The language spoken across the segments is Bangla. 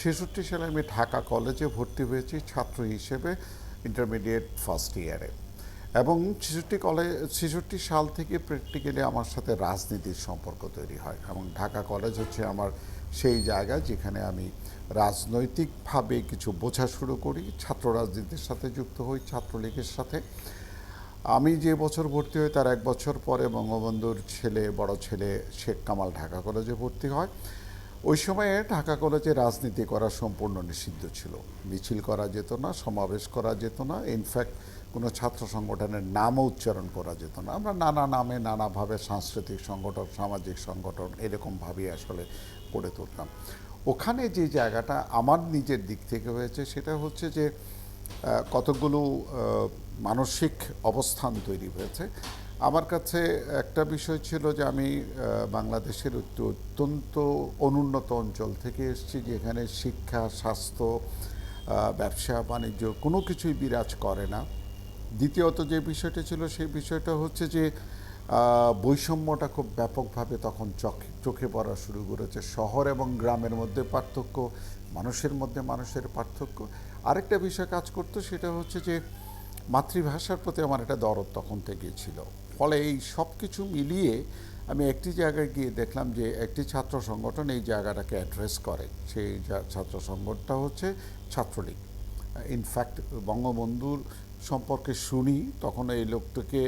ছেষট্টি সালে আমি ঢাকা কলেজে ভর্তি হয়েছি ছাত্র হিসেবে ইন্টারমিডিয়েট ফার্স্ট ইয়ারে এবং ছেষট্টি কলেজ ছেষট্টি সাল থেকে প্র্যাকটিক্যালি আমার সাথে রাজনীতির সম্পর্ক তৈরি হয়। এবং ঢাকা কলেজ হচ্ছে আমার সেই জায়গা যেখানে আমি রাজনৈতিকভাবে কিছু বোঝা শুরু করি, ছাত্র রাজনীতির সাথে যুক্ত হই, ছাত্রলীগের সাথে। আমি যে বছর ভর্তি হই তার এক বছর পরে বঙ্গবন্ধুর ছেলে, বড় ছেলে শেখ কামাল ঢাকা কলেজে ভর্তি হয়। ওই সময়ে ঢাকা কলেজে রাজনীতি করা সম্পূর্ণ নিষিদ্ধ ছিল। মিছিল করা যেত না, সমাবেশ করা যেত না ইনফ্যাক্ট কোনো ছাত্র সংগঠনের নামও উচ্চারণ করা যেত না। আমরা নানা নামে, নানাভাবে সাংস্কৃতিক সংগঠন, সামাজিক সংগঠন এরকমভাবেই আসলে গড়ে তুলতাম। ওখানে যে জায়গাটা আমার নিজের দিক থেকে হয়েছে, সেটা হচ্ছে যে কতগুলো মানসিক অবস্থান তৈরি হয়েছে। আমার কাছে একটা বিষয় ছিল যে আমি বাংলাদেশের অত্যন্ত অনুন্নত অঞ্চল থেকে এসেছি, যেখানে শিক্ষা, স্বাস্থ্য ব্যবসা, বাণিজ্য কোনো কিছুই বিরাজ করে না। দ্বিতীয়ত যে বিষয়টা ছিল, সেই বিষয়টা হচ্ছে যে বৈষম্যটা খুব ব্যাপকভাবে তখন চোখে চোখে পড়া শুরু করেছে। শহর এবং গ্রামের মধ্যে পার্থক্য, মানুষের মধ্যে মানুষের পার্থক্য। আরেকটা বিষয় কাজ করতো, সেটা হচ্ছে যে, মাতৃভাষার প্রতি আমার একটা দরদ তখন থেকেই ছিল। ফলে এই সব কিছু মিলিয়ে আমি একটি জায়গায় গিয়ে দেখলাম যে একটি ছাত্র সংগঠন এই জায়গাটাকে অ্যাড্রেস করে। সেই ছাত্র সংগঠনটা হচ্ছে ছাত্রলীগ। ইনফ্যাক্ট বঙ্গবন্ধুর সম্পর্কে শুনি, তখন এই লোকটাকে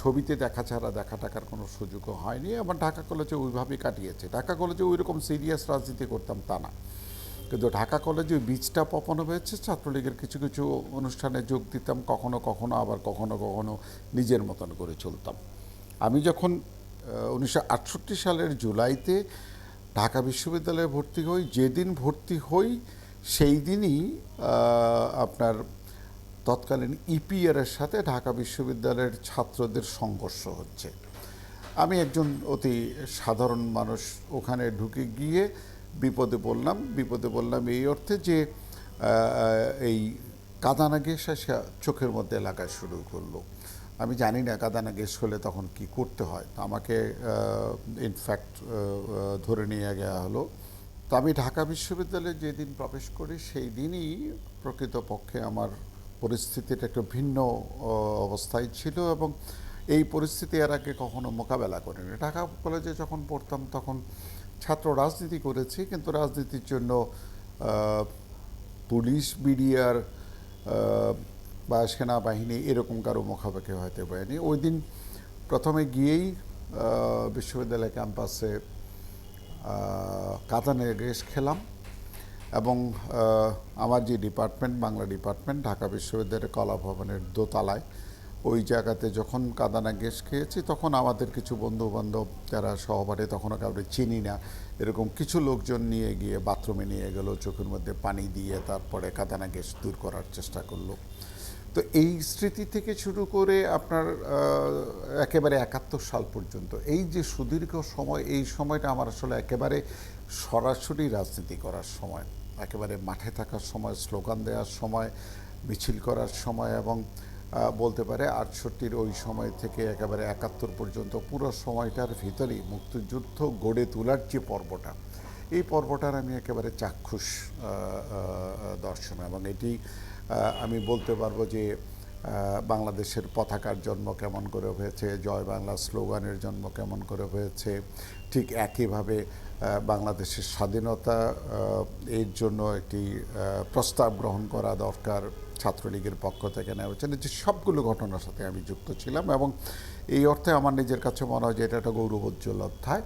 ছবিতে দেখা ছাড়া দেখা টাকার কোনো সুযোগও হয়নি। আমার ঢাকা কলেজে ওইভাবেই কাটিয়েছে। ঢাকা কলেজে ওইরকম সিরিয়াস রাজনীতি করতাম তা না। কিন্তু ঢাকা কলেজে বীজটা পপন হয়েছে, ছাত্রলীগের কিছু কিছু অনুষ্ঠানে যোগ দিতাম, কখনো কখনো আবার কখনো কখনো নিজের মতন করে চলতাম। আমি যখন উনিশশো আটষট্টি সালের জুলাইতে ঢাকা বিশ্ববিদ্যালয়ে ভর্তি হই, যেদিন ভর্তি হই, সেই দিনই আপনার তৎকালীন ইপিআরের সাথে ঢাকা বিশ্ববিদ্যালয়ের ছাত্রদের সংঘর্ষ হচ্ছে। আমি একজন অতি সাধারণ মানুষ, ওখানে ঢুকে গিয়ে বিপদে বললাম বিপদে বললাম এই অর্থে যে এই কাদানা গ্যাস এসে চোখের মধ্যে লাগা শুরু করল। আমি জানি না কাদানা গ্যাস হলে তখন কি করতে হয়। তো আমাকে ইনফ্যাক্ট ধরে নিয়ে গেয়া হলো। তো আমি ঢাকা বিশ্ববিদ্যালয়ে যেদিন প্রবেশ করি, সেই দিনই প্রকৃতপক্ষে আমার পরিস্থিতিটা একটু ভিন্ন অবস্থায় ছিল এবং এই পরিস্থিতি এর আগে কখনো মোকাবেলা করিনি। ঢাকা কলেজে যখন পড়তাম তখন ছাত্র রাজনীতি করেছি, কিন্তু রাজনীতির জন্য পুলিশ মিডিয়ার বা সেনাবাহিনী এরকম কারও মুখাপেক্ষি হতে পারেনি। ওই দিন প্রথমে গিয়েই বিশ্ববিদ্যালয় ক্যাম্পাসে কাতানের রেস খেলাম এবং আমার যে ডিপার্টমেন্ট, বাংলা ডিপার্টমেন্ট, ঢাকা বিশ্ববিদ্যালয়ের কলা ভবনের দোতলায় ওই জায়গাতে যখন কাদানা গ্যাস খেয়েছি, তখন আমাদের কিছু বন্ধু বান্ধব যারা সহপাঠী তখনও কাউকে চিনি না। এরকম কিছু লোকজন নিয়ে গিয়ে বাথরুমে নিয়ে গেল, চোখের মধ্যে পানি দিয়ে তারপরে কাদানা গ্যাস দূর করার চেষ্টা করল। তো এই স্মৃতি থেকে শুরু করে আপনার একেবারে একাত্তর সাল পর্যন্ত, এই যে সুদীর্ঘ সময়, এই সময়টা আমার আসলে একেবারে সরাসরি রাজনীতি করার সময়, একেবারে মাঠে থাকার সময়, স্লোগান দেওয়ার সময়, মিছিল করার সময় এবং বলতে পারে আটষট্টির ওই সময় থেকে একেবারে একাত্তর পর্যন্ত পুরো সময়টার ভিতরেই মুক্তিযুদ্ধ গড়ে তোলার যে পর্বটা, এই পর্বটার আমি একেবারে চাক্ষুষ দর্শন। এবং এটি আমি বলতে পারব যে বাংলাদেশের পতাকার জন্ম কেমন করে হয়েছে, জয় বাংলা স্লোগানের জন্ম কেমন করে হয়েছে, ঠিক একইভাবে বাংলাদেশের স্বাধীনতা এর জন্য একটি প্রস্তাব গ্রহণ করা দরকার ছাত্রলীগের পক্ষ থেকে নেওয়া হচ্ছে যে সবগুলো ঘটনার সাথে আমি যুক্ত ছিলাম এবং এই অর্থে আমার নিজের কাছে মনে হয় যে এটা একটা গৌরবোজ্জ্বল অধ্যায়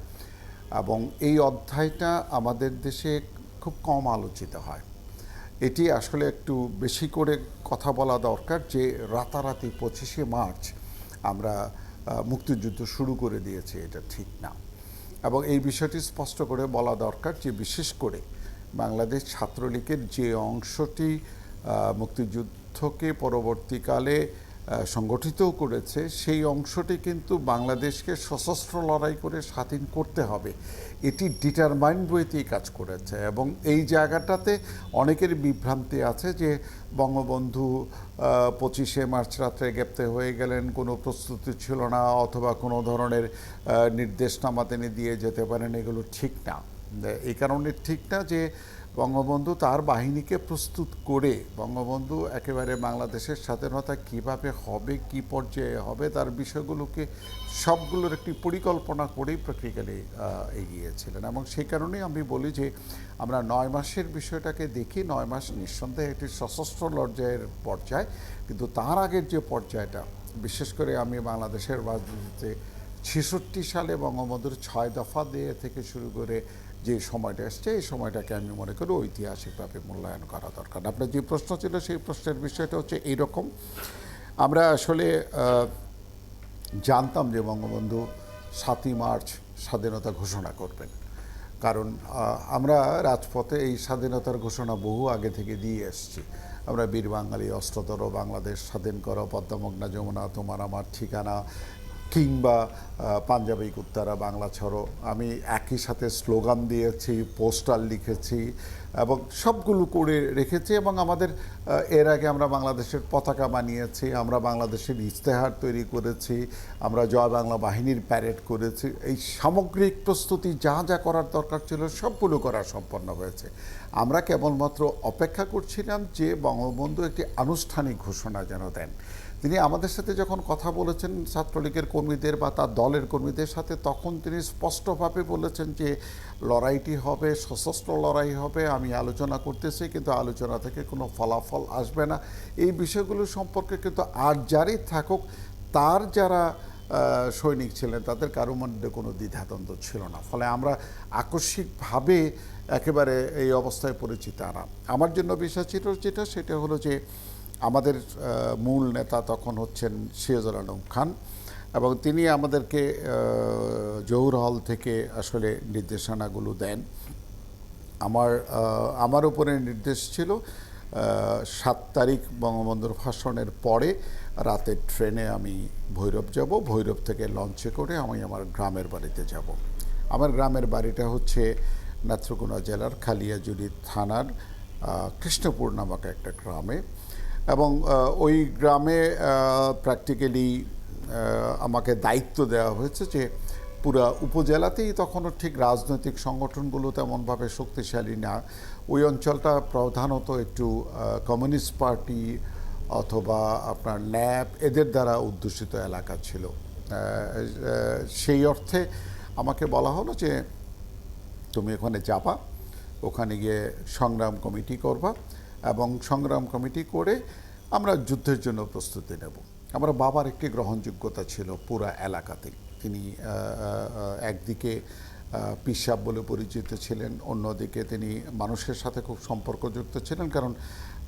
এবং এই অধ্যায়টা আমাদের দেশে খুব কম আলোচিত হয়। এটি আসলে একটু বেশি করে কথা বলা দরকার যে রাতারাতি পঁচিশে মার্চ আমরা মুক্তিযুদ্ধ শুরু করে দিয়েছি, এটা ঠিক না। এবং এই বিষয়টি স্পষ্ট করে বলা দরকার যে বিশেষ করে বাংলাদেশ ছাত্রলীগের যে অংশটি মুক্তিযুদ্ধকে পরবর্তীকালে আহ, সংগঠিতও করেছে সেই অংশটি কিন্তু বাংলাদেশকে সশস্ত্র লড়াই করে স্বাধীন করতে হবে। এটি ডিটারমাইন্ড বইতেই কাজ করেছে এবং এই জায়গাটাতে অনেকের বিভ্রান্তি আছে যে বঙ্গবন্ধু পঁচিশে মার্চ রাত্রে গ্রেপ্তার হয়ে গেলেন কোনো প্রস্তুতি ছিল না অথবা কোনো ধরনের নির্দেশনামা তিনি দিয়ে যেতে পারেন এগুলো ঠিক না। এই কারণে ঠিক না যে বঙ্গবন্ধু তার বাহিনীকে প্রস্তুত করে বঙ্গবন্ধু একেবারে বাংলাদেশের স্বাধীনতা কীভাবে হবে, কি পর্যায়ে হবে, তার বিষয়গুলোকে সবগুলোর একটি পরিকল্পনা করেই প্র্যাকটিক্যালি এগিয়েছিলেন। এবং সেই কারণেই আমি বলি যে আমরা নয় মাসের বিষয়টাকে দেখি, নয় মাস নিঃসন্দেহে একটি সশস্ত্র লর্যায়ের পর্যায়। কিন্তু তার আগের যে পর্যায়টা, বিশেষ করে আমি বাংলাদেশের রাজনীতিতে ছেষট্টি সালে বঙ্গবন্ধুর ছয় দফা দিয়ে থেকে শুরু করে যে সময়টা এসছে, এই সময়টাকে আমি মনে করি ঐতিহাসিকভাবে মূল্যায়ন করা দরকার। আপনার যে প্রশ্ন ছিল, সেই প্রশ্নের বিষয়টা হচ্ছে এইরকম। আমরা আসলে জানতাম যে বঙ্গবন্ধু সাতই মার্চ স্বাধীনতা ঘোষণা করবেন। কারণ আমরা রাজপথে এই স্বাধীনতার ঘোষণা বহু আগে থেকে দিয়ে এসেছি। আমরা বীর বাঙালি অস্ত্রতর বাংলাদেশ, স্বাধীন করো, পদ্মমগ্না, যমুনা, তোমার আমার ঠিকানা কিংবা পাঞ্জাবি কুত্তারা বাংলা ছড়ো, আমি একই সাথে স্লোগান দিয়েছি, পোস্টার লিখেছি এবং সবগুলো করে রেখেছি এবং আমাদের এর আগে আমরা বাংলাদেশের পতাকা বানিয়েছি, আমরা বাংলাদেশের ইশতেহার তৈরি করেছি, আমরা জয় বাংলা বাহিনীর প্যারেড করেছি। এই সামগ্রিক প্রস্তুতি যা যা করার দরকার ছিল সবগুলো করা সম্পন্ন হয়েছে। আমরা কেবলমাত্র অপেক্ষা করছিলাম যে বঙ্গবন্ধু একটি আনুষ্ঠানিক ঘোষণা যেন দেন। তিনি আমাদের সাথে যখন কথা বলেছেন ছাত্রলীগের কর্মীদের বা তার দলের কর্মীদের সাথে, তখন তিনি স্পষ্টভাবে বলেছেন যে লড়াইটি হবে, সশস্ত্র লড়াই হবে, আমি আলোচনা করতেছি কিন্তু আলোচনা থেকে কোনো ফলাফল আসবে না। এই বিষয়গুলো সম্পর্কে কিন্তু আর যারই থাকুক, তার যারা সৈনিক ছিলেন, তাদের কারও মধ্যে কোনো দ্বিধাদ্বন্দ্ব ছিল না। ফলে আমরা আকস্মিকভাবে একেবারে এই অবস্থায় পরিচিত আনা আমার জন্য বিষয় ছিল যেটা, সেটা হলো যে আমাদের মূল নেতা তখন হচ্ছেন সিরাজুল আলম খান এবং তিনি আমাদেরকে জহুর হল থেকে আসলে নির্দেশনাগুলো দেন। আমার আমার উপরে নির্দেশ ছিল সাত তারিখ বঙ্গবন্ধুর ভাষণের পরে রাতের ট্রেনে আমি ভৈরব যাব। ভৈরব থেকে লঞ্চে করে আমি আমার গ্রামের বাড়িতে যাব। আমার গ্রামের বাড়িটা হচ্ছে নেত্রকোনা জেলার খালিয়াজুড়ি থানার কৃষ্ণপুর নামক একটা গ্রামে। এবং ওই গ্রামে প্র্যাকটিক্যালি আমাকে দায়িত্ব দেওয়া হয়েছে যে পুরা উপজেলাতেই তখনও ঠিক রাজনৈতিক সংগঠনগুলো তেমনভাবে শক্তিশালী না। ওই অঞ্চলটা প্রধানত একটু কমিউনিস্ট পার্টি অথবা আপনার ন্যাপ এদের দ্বারা অধ্যুষিত এলাকা ছিল। সেই অর্থে আমাকে বলা হলো যে, তুমি ওখানে যাবা, ওখানে গিয়ে সংগ্রাম কমিটি করবা। এবং সংগ্রাম কমিটি করে আমরা যুদ্ধের জন্য প্রস্তুতি নেব। আমার বাবার একটি গ্রহণযোগ্যতা ছিল পুরা এলাকাতে। তিনি একদিকে পিসাব বলে পরিচিত ছিলেন, অন্যদিকে তিনি মানুষের সাথে খুব সম্পর্কযুক্ত ছিলেন কারণ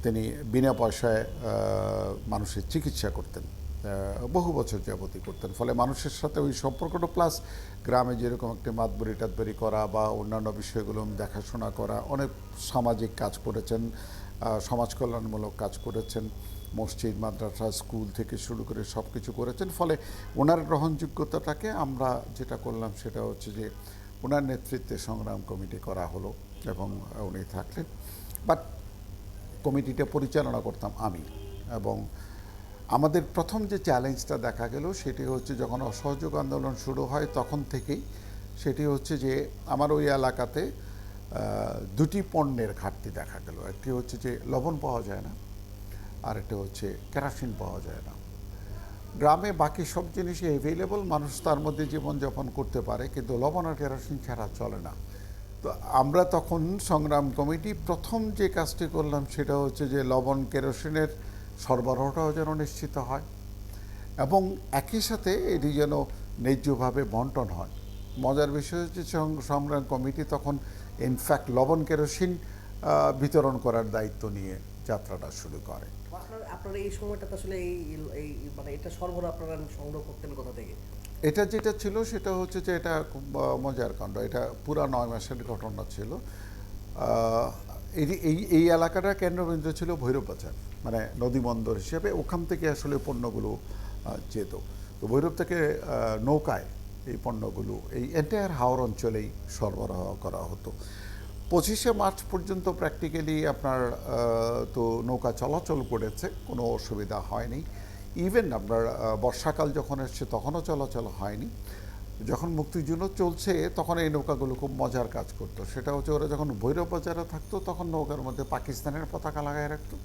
তিনি বিনা পয়সায় মানুষের চিকিৎসা করতেন বহু বছর যাবতই করতেন। ফলে মানুষের সাথে ওই সম্পর্কটা প্লাস গ্রামে যেরকম একটি মাতবরি টাতবরি করা বা অন্যান্য বিষয়গুলো দেখাশোনা করা, অনেক সামাজিক কাজ করেছেন সমাজ কল্যাণমূলক কাজ করেছেন, মসজিদ, মাদ্রাসা, স্কুল থেকে শুরু করে সব কিছু করেছেন। ফলে ওনার গ্রহণযোগ্যতাটাকে আমরা যেটা করলাম সেটা হচ্ছে যে ওনার নেতৃত্বে সংগ্রাম কমিটি করা হলো এবং উনি থাকলেন। বাট কমিটিটা পরিচালনা করতাম আমি এবং আমাদের প্রথম যে চ্যালেঞ্জটা দেখা গেল সেটি হচ্ছে যখন অসহযোগ আন্দোলন শুরু হয় তখন থেকেই সেটি হচ্ছে যে আমার ওই এলাকাতে দুটি পণ্যের ঘাটতি দেখা গেল। একটি হচ্ছে যে লবণ পাওয়া যায় না, আর একটা হচ্ছে কেরাসিন পাওয়া যায় না। গ্রামে বাকি সব জিনিসই অ্যাভেলেবল মানুষ তার মধ্যে জীবনযাপন করতে পারে, কিন্তু লবণ আর কেরোসিন ছাড়া চলে না। তো আমরা তখন সংগ্রাম কমিটি প্রথম যে কাজটি করলাম সেটা হচ্ছে যে লবণ কেরোসিনের সরবরাহটাও যেন নিশ্চিত হয় এবং একই সাথে এটি যেন ন্যায্যভাবে বন্টন হয়। মজার বিষয় হচ্ছে সংগ্রাম কমিটি তখন ইনফ্যাক্ট লবণ কেরোসিন বিতরণ করার দায়িত্ব নিয়ে যাত্রাটা শুরু করে। আপনার এই সময়টাতে আসলে এই এই মানে এটা সরবরাহ আপনারা সংগ্রহ করতেন কোথা থেকে? এটা যেটা ছিল সেটা হচ্ছে যে এটা খুব মজার কাণ্ড। এটা পুরা নয় মাসের ঘটনা ছিল। এই- এই এই এলাকাটা কেন্দ্রবিন্দু ছিল ভৈরব বাজার মানে নদী বন্দর হিসেবে। ওখান থেকে আসলে পণ্যগুলো যেত। তো ভৈরব থেকে নৌকায় এই পণ্যগুলো, এই এন্টায়ার হাওর অঞ্চলেই সরবরাহ করা হতো। পঁচিশে মার্চ পর্যন্ত প্র্যাকটিক্যালি আপনার তো নৌকা চলাচল করেছে, কোনো অসুবিধা হয়নি। ইভেন আপনার বর্ষাকাল যখন এসছে তখনও চলাচল হয়নি। যখন মুক্তিযুদ্ধ চলছে, তখন এই নৌকাগুলো খুব মজার কাজ করতো। সেটা হচ্ছে ওরা যখন ভৈরব বাজারে থাকতো, তখন নৌকার মধ্যে পাকিস্তানের পতাকা লাগায় রাখতো।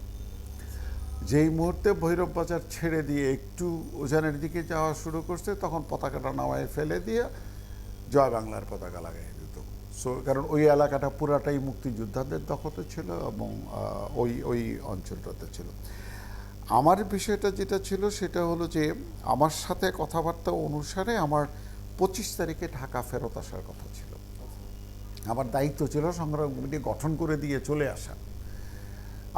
যেই মুহূর্তে ভৈরব বাজার ছেড়ে দিয়ে একটু ওজানের দিকে যাওয়া শুরু করছে, তখন পতাকাটা নামায় ফেলে দিয়ে জয় বাংলার পতাকা লাগাই দিত। সো কারণ ওই এলাকাটা পুরাটাই মুক্তিযোদ্ধাদের দখলে ছিল এবং ওই ওই অঞ্চলটাতে ছিল। আমার বিষয়টা যেটা ছিল সেটা হলো যে, আমার সাথে কথাবার্তা অনুসারে আমার পঁচিশ তারিখে ঢাকা ফেরত আসার কথা ছিল। আমার দায়িত্ব ছিল সংগ্রাম কমিটি গঠন করে দিয়ে চলে আসা।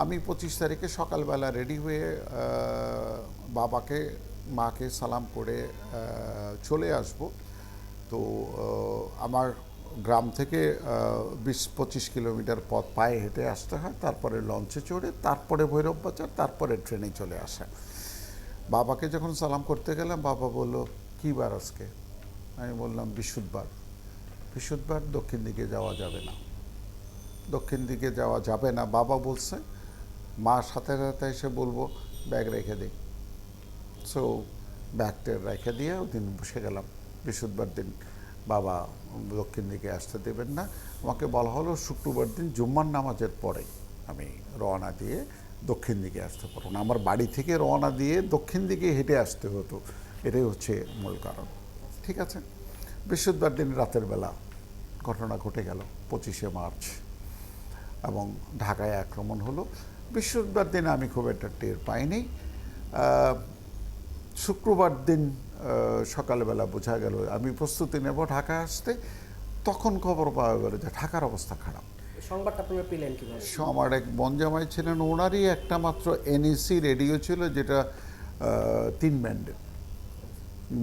আমি পঁচিশ তারিখে সকালবেলা রেডি হয়ে বাবাকে, মাকে সালাম করে চলে আসব। তো আমার গ্রাম থেকে বিশ পঁচিশ কিলোমিটার পথ পায়ে হেঁটে আসতে হয়, তারপরে লঞ্চে চড়ে, তারপরে ভৈরব বাজার তারপরে ট্রেনে চলে আসা। বাবাকে যখন সালাম করতে গেলাম, বাবা বলল, কী বার আজকে? আমি বললাম বিশুদ্ধবার বিশুদ্ধবার দক্ষিণ দিকে যাওয়া যাবে না। দক্ষিণ দিকে যাওয়া যাবে না, বাবা বলছে। মা সাথে সাথে এসে বলব, ব্যাগ রেখে দিই সো ব্যাগটা রেখে দিয়ে ওই দিন বসে গেলাম। বৃহস্পতিবার দিন বাবা দক্ষিণ দিকে আসতে দেবেন না। আমাকে বলা হলো শুক্রবার দিন জুম্মার নামাজের পরে আমি রওনা দিয়ে দক্ষিণ দিকে আসতে পারব না। আমার বাড়ি থেকে রওনা দিয়ে দক্ষিণ দিকে হেঁটে আসতে হতো। এটাই হচ্ছে মূল কারণ। ঠিক আছে? বৃহস্পতিবার দিন রাতের বেলা ঘটনা ঘটে গেল পঁচিশে মার্চ এবং ঢাকায় আক্রমণ হলো। বৃহস্পতিবার দিন আমি খুব একটা টের পাইনি। শুক্রবার দিন সকালবেলা বোঝা গেল আমি প্রস্তুতি নেব ঢাকা আসতে। তখন খবর পাওয়া গেল যে ঢাকার অবস্থা খারাপ। সংবাদটা আপনারা পেলেন কীভাবে? আমার এক বনজামাই ছিলেন ওনারই একটা মাত্র এনইসি রেডিও ছিল যেটা তিন ব্যান্ডের।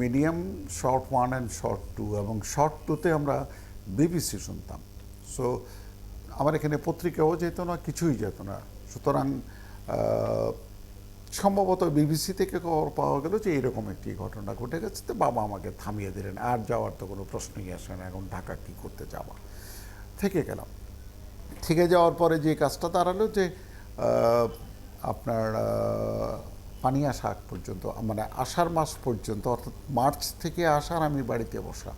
Medium short one and short two এবং শর্ট টুতে আমরা বিবিসি শুনতাম। সো আমার এখানে পত্রিকাও যেত না কিছুই যেত না। সুতরাং সম্ভবত বিবিসি থেকে খবর পাওয়া গেল যে এরকম একটি ঘটনা ঘটে গেছে তো বাবা আমাকে থামিয়ে দিলেন। আর যাওয়ার তো কোনো প্রশ্নই আসে না এখন ঢাকা কী করতে যাওয়া? থেকে গেলাম। থেকে যাওয়ার পরে যে কাজটা দাঁড়াল যে আপনার আহ, পানি আসা পর্যন্ত মানে আষাঢ় মাস পর্যন্ত অর্থাৎ মার্চ থেকে আসার আমি বাড়িতে বসা।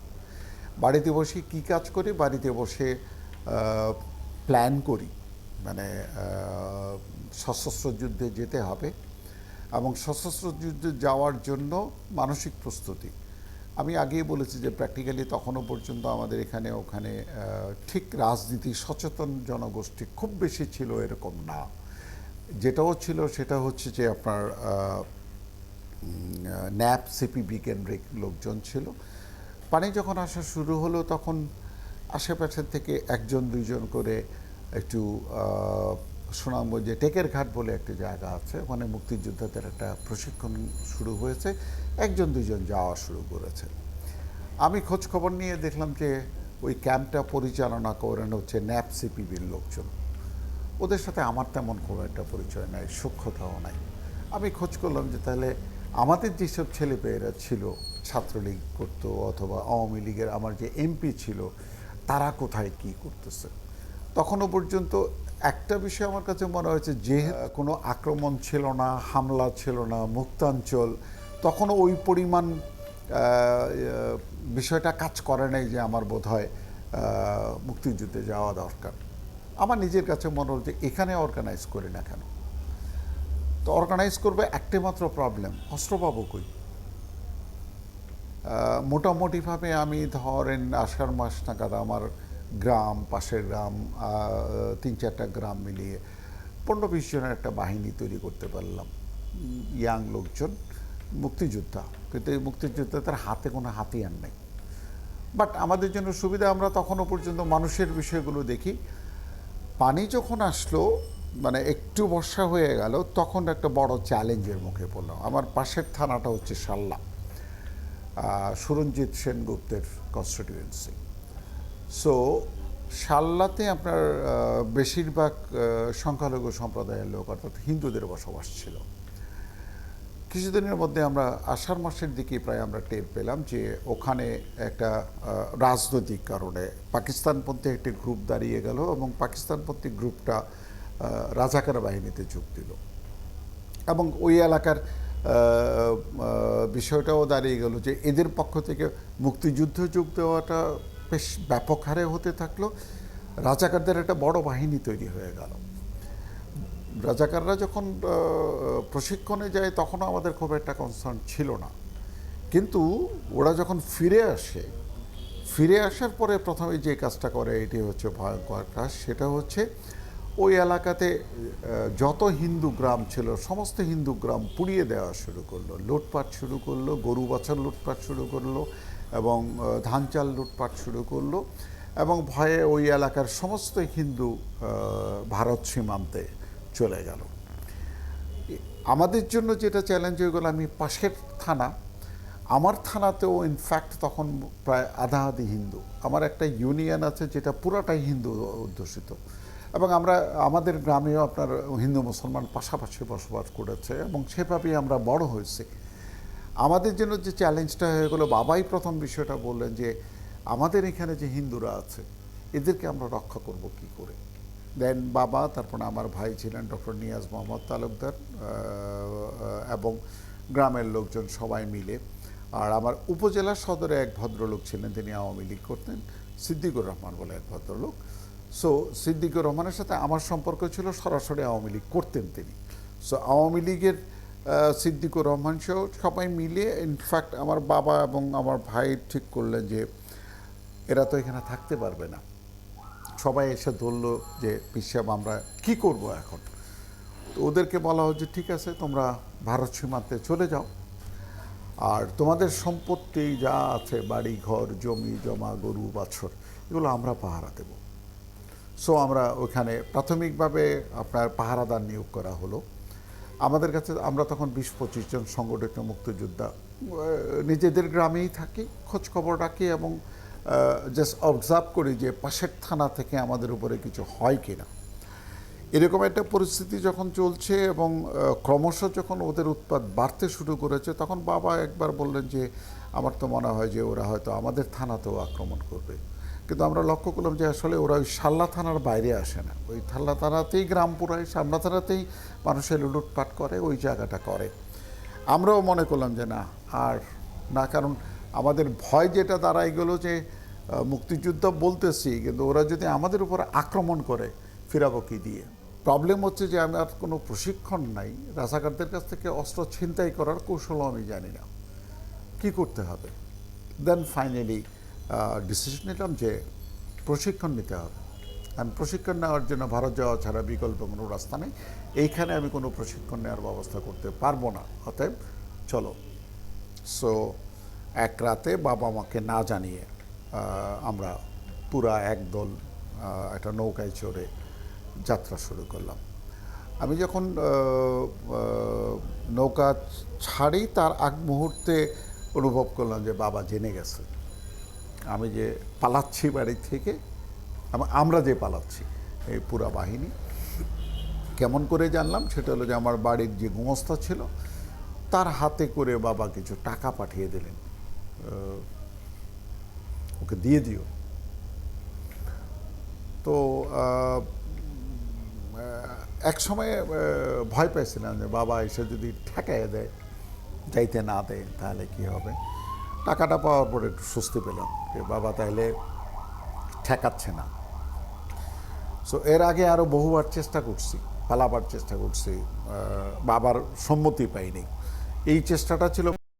বাড়িতে বসে কি কাজ করি? বাড়িতে বসে প্ল্যান করি। মানে সশস্ত্র যুদ্ধে যেতে হবে এবং সশস্ত্র যুদ্ধে যাওয়ার জন্য মানসিক প্রস্তুতি। আমি আগেই বলেছি যে প্র্যাকটিক্যালি তখনও পর্যন্ত আমাদের এখানে, ওখানে ঠিক রাজনীতি সচেতন জনগোষ্ঠী খুব বেশি ছিল এরকম না। যেটাও ছিল সেটা হচ্ছে যে আপনার ন্যাপ সিপিবি কেন্দ্রিক লোকজন ছিল। পানি যখন আসা শুরু হলো তখন আশেপাশের থেকে একজন, দুইজন করে একটু সুনামগঞ্জে টেকের ঘাট বলে একটি জায়গা আছে। ওখানে মুক্তিযোদ্ধাদের একটা প্রশিক্ষণ শুরু হয়েছে। একজন, দুজন যাওয়া শুরু করেছে। আমি খোঁজ খবর নিয়ে দেখলাম যে ওই ক্যাম্পটা পরিচালনা করেন হচ্ছে ন্যাপ সিপিবির লোকজন। ওদের সাথে আমার তেমন খুব একটা পরিচয় নাই, সূক্ষ্মতাও নাই। আমি খোঁজ করলাম যে তাহলে আমাদের যেসব ছেলেপেয়েরা ছিল, ছাত্রলীগ করতো অথবা আওয়ামী লীগের আমার যে এমপি ছিল, তারা কোথায় কি করতেছে? তখনও পর্যন্ত একটা বিষয় আমার কাছে মনে হয়েছে যে কোনো আক্রমণ ছিল না হামলা ছিল না মুক্তাঞ্চল তখনও ওই পরিমাণ বিষয়টা কাজ করে নাই যে আমার বোধ হয় মুক্তিযুদ্ধে যাওয়া দরকার। আমার নিজের কাছে মনে হল যে এখানে অর্গানাইজ করি না কেন? তো অর্গানাইজ করবে একটি মাত্র প্রবলেম অস্ত্র পাবো কই মোটামুটিভাবে আমি ধরেন আষাঢ় মাস নাগাদ আমার গ্রাম, পাশের গ্রাম তিন চারটা গ্রাম মিলিয়ে পনেরো বিশ জনের একটা বাহিনী তৈরি করতে পারলাম। ইয়াং লোকজন, মুক্তিযোদ্ধা। কিন্তু এই মুক্তিযোদ্ধা তার হাতে কোনো হাতিয়ার নেই। বাট আমাদের জন্য সুবিধা, আমরা তখনও পর্যন্ত মানুষের বিষয়গুলো দেখি। পানি যখন আসলো মানে একটু বর্ষা হয়ে গেল, তখন একটা বড় চ্যালেঞ্জের মুখে পড়লাম। আমার পাশের থানাটা হচ্ছে সাল্লা সুরঞ্জিত সেনগুপ্তের কনস্টিটিউয়েন্সি সো সাল্লাতে আপনার বেশিরভাগ সংখ্যালঘু সম্প্রদায়ের লোক, অর্থাৎ হিন্দুদের বসবাস ছিল। কিছুদিনের মধ্যে আমরা আষাঢ় মাসের দিকে প্রায় আমরা টের পেলাম যে ওখানে একটা রাজনৈতিক কারণে পাকিস্তানপন্থী একটি গ্রুপ দাঁড়িয়ে গেল এবং পাকিস্তানপন্থী গ্রুপটা রাজাকার বাহিনীতে যোগ দিল। এবং ওই এলাকার বিষয়টাও দাঁড়িয়ে গেল যে এদের পক্ষ থেকে মুক্তিযুদ্ধ যোগ দেওয়াটা বেশ ব্যাপক হারে হতে থাকল। রাজাকারদের একটা বড় বাহিনী তৈরি হয়ে গেল। রাজাকাররা যখন প্রশিক্ষণে যায় তখনও আমাদের খুব একটা কনসার্ন ছিল না। কিন্তু ওরা যখন ফিরে আসে, ফিরে আসার পরে প্রথমে যে কাজটা করে, এটি হচ্ছে ভয়ঙ্কর কাজ। সেটা হচ্ছে ওই এলাকাতে যত হিন্দু গ্রাম ছিল, সমস্ত হিন্দু গ্রাম পুড়িয়ে দেওয়া শুরু করল। লুটপাট শুরু করল, গরু বাছার লুটপাট শুরু করল। এবং ধান চাল লুটপাট শুরু করল এবং ভয়ে ওই এলাকার সমস্ত হিন্দু ভারত সীমান্তে চলে গেল। আমাদের জন্য যেটা চ্যালেঞ্জ হয়ে গেল, আমি পাশের থানা, আমার থানাতেও ইনফ্যাক্ট তখন প্রায় আধা আধি হিন্দু। আমার একটা ইউনিয়ন আছে যেটা পুরাটাই হিন্দু অধ্যুষিত। এবং আমরা, আমাদের গ্রামেও আপনার হিন্দু মুসলমান পাশাপাশি বসবাস করেছে এবং সেভাবেই আমরা বড় হয়েছি। আমাদের জন্য যে চ্যালেঞ্জটা হয়ে গেলো, বাবাই প্রথম বিষয়টা বললেন যে, আমাদের এখানে যে হিন্দুরা আছে, এদেরকে আমরা রক্ষা করব কি করে? দেন বাবা, তারপরে আমার ভাই ছিলেন ডক্টর নিয়াজ মোহাম্মদ তালুকদার এবং গ্রামের লোকজন সবাই মিলে। আর আমার উপজেলা সদরে এক ভদ্রলোক ছিলেন, তিনি আওয়ামী লীগ করতেন, সিদ্দিকুর রহমান বলে এক ভদ্রলোক। সো সিদ্দিকুর রহমানের সাথে আমার সম্পর্ক ছিল, সরাসরি আওয়ামী লীগ করতেন তিনি। সো আওয়ামী লীগের সিদ্দিকুর রহমান সহ সবাই মিলে ইনফ্যাক্ট আমার বাবা এবং আমার ভাই ঠিক করলেন যে এরা তো এখানে থাকতে পারবে না। সবাই এসে ধরলো যে পিসাব আমরা কি করব এখন? তো ওদেরকে বলা হচ্ছে ঠিক আছে, তোমরা ভারত সীমান্তে চলে যাও। আর তোমাদের সম্পত্তি যা আছে, বাড়ি, ঘর, জমি, জমা, গরু, বাছর, এগুলো আমরা পাহারা দেব। সো আমরা ওখানে প্রাথমিকভাবে আপনার পাহারাদার নিয়োগ করা হলো। আমাদের কাছে আমরা তখন বিশ পঁচিশ জন সংগঠিত মুক্তিযোদ্ধা নিজেদের গ্রামেই থাকি খোঁজ খবর রাখি এবং জাস্ট অবজার্ভ করি যে পাশের থানা থেকে আমাদের উপরে কিছু হয় কি না এরকম একটা পরিস্থিতি যখন চলছে এবং ক্রমশ যখন ওদের উৎপাদ বাড়তে শুরু করেছে, তখন বাবা একবার বললেন যে, আমার তো মনে হয় যে ওরা হয়তো আমাদের থানাতেও আক্রমণ করবে। কিন্তু আমরা লক্ষ্য করলাম যে আসলে ওরা ওই সাল্লা থানার বাইরে আসে না। ওই থাল্লা থানাতেই গ্রাম পুরায় সামলা থানাতেই মানুষের লুটপাট করে, ওই জায়গাটা করে। আমরাও মনে করলাম যে না, আর না, কারণ আমাদের ভয় যেটা দাঁড়াই গেলো যে মুক্তিযুদ্ধ বলতেছি, কিন্তু ওরা যদি আমাদের উপর আক্রমণ করে, ফিরাবো কি দিয়ে? প্রবলেম হচ্ছে যে আমি আর কোনো প্রশিক্ষণ নাই। রাজাকারদের কাছ থেকে অস্ত্র ছিনতাই করার কৌশলও আমি জানি না। কি করতে হবে? দেন ফাইনালি ডিসিশন নিলাম যে প্রশিক্ষণ নিতে হবে। আর প্রশিক্ষণ নেওয়ার জন্য ভারত যাওয়া ছাড়া বিকল্প কোনো রাস্তা নেই। এইখানে আমি কোনো প্রশিক্ষণ নেওয়ার ব্যবস্থা করতে পারব না। অতএব চলো। সো এক রাতে বাবা মাকে না জানিয়ে আমরা পুরা একদল একটা নৌকায় চড়ে যাত্রা শুরু করলাম। আমি যখন নৌকা ছাড়ি, তার আগ মুহূর্তে অনুভব করলাম যে বাবা জেনে গেছে। আমি যে পালাচ্ছি বাড়ি থেকে আমরা যে পালাচ্ছি, এই পুরা বাহিনী। কেমন করে জানলাম? সেটা হলো যে আমার বাড়ির যে গোমস্তা ছিল, তার হাতে করে বাবা কিছু টাকা পাঠিয়ে দিলেন। ওকে দিয়ে দিও। তো এক সময় ভয় পাইছিলাম যে বাবা এসে যদি ঠেকায় দেয়, যাইতে না দেয়, তাহলে কি হবে? টাকাটা পাওয়ার পরে একটু স্বস্তি পেলাম যে বাবা তাহলে ঠেকাচ্ছে না। সো এর আগে আরও বহুবার চেষ্টা করছি, পালাবার চেষ্টা করছি বাবার সম্মতি পাইনি। এই চেষ্টাটা ছিল